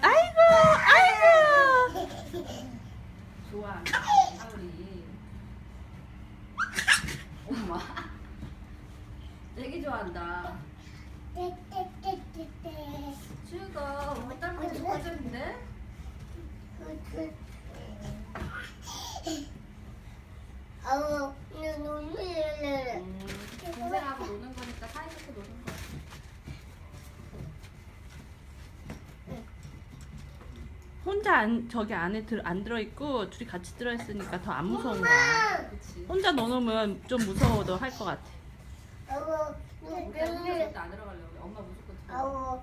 아이고 아이고. 좋아 우리. 엄마. 되게 좋아한다. 지우가 엄마 닮은 지 커졌는데? 아우 눈 눈물을 혼자 안, 저기 안에 들, 안 들어있고 둘이 같이 들어있으니까 더 안 무서운 거야. 그치. 혼자 넣어놓으면 좀 무서워도 할 것 같아. 아우, 우리 절대 안 들어가려고 그래. 엄마 무조건 들어가. 아우,